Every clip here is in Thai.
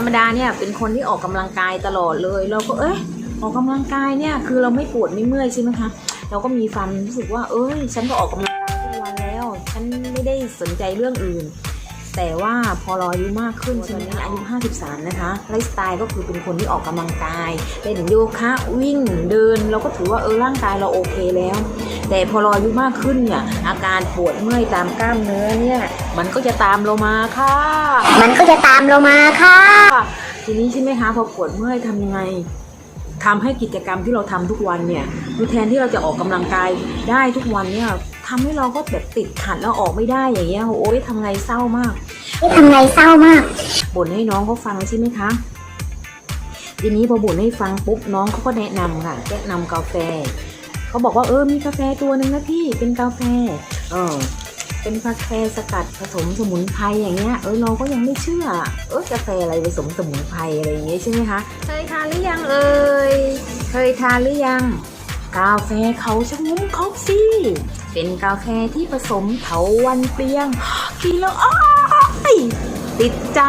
รมดาเนี่ยเป็นคนที่ออกกำลังกายตลอดเลย เราก็เอ้ยออกกำลังกายเนี่ยคือเราไม่ปวดไม่เมื่อยใช่ไหมคะเราก็มีความรู้สึกว่า เอ้ย ฉันก็ออกกำลังกายทุกวันแล้ว ฉันไม่ได้สนใจเรื่องอื่น แต่ว่าพอเราอายุมากขึ้นใช่ไหมอายุ 53 นะคะไลฟ์สไตล์ก็คือเป็นคนที่ออกกำลังกายเล่นโยคะวิ่งเดินเราก็ถือว่าเออร่างกายเราโอเคแล้ว แต่พอเราอายุมากขึ้นเนี่ยอาการปวดเมื่อยตามกล้ามเนื้อเนี่ยมันก็จะตามเรามาค่ะ มันก็จะตามเรามาค่ะ ทีนี้ใช่ไหมคะพอปวดเมื่อยทำยังไงทำให้กิจกรรมที่เราทำทุกวันเนี่ยดูแทนที่เราจะออกกำลังกายได้ทุกวันเนี่ยทำให้เราก็แบบติดขัดแล้วออกไม่ได้อย่างเงี้ยโอ๊ยทำไงเศร้ามากนี่ทำไงเศร้ามากบ่นให้น้องเขาฟังใช่ไหมคะทีนี้พอบ่นให้ฟังปุ๊บน้องเขาก็แนะนำค่ะแนะนำกาแฟเขาบอกว่าเออมีกาแฟตัวหนึ่งนะพี่เป็นกาแฟเออ เป็นกาแฟสกัดผสมสมุนไพรอย่างเงี้ยเออเราก็ยังไม่เชื่อ เออกาแฟอะไรผสมสมุนไพรอะไรอย่างเงี้ยใช่ไหมคะเคยทานหรือยังเอ่ยเคยทานหรือยัง กาแฟเขาชะงุ้มคอฟฟี่เป็นกาแฟที่ผสมเถาวันเปรียงกินแล้วอ้ายติดใจ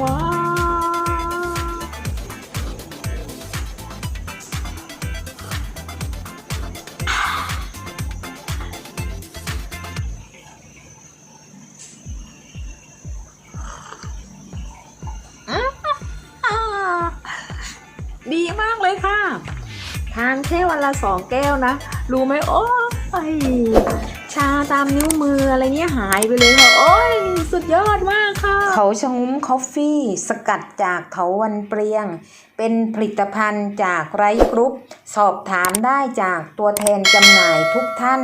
ว้า ดีมากเลยค่ะ ทานแค่วันละสองแก้วนะ รู้ไหมโอ้ยชาตามนิ้วมืออะไรเงี้ยหายไปเลยค่ะ โอ้ย สุดยอดมากค่ะ เขาชงุ้มคอฟฟี่ สกัดจากเถาวันเปรียง เป็นผลิตภัณฑ์จากไรกรุ๊ป สอบถามได้จากตัวแทนจำหน่ายทุกท่าน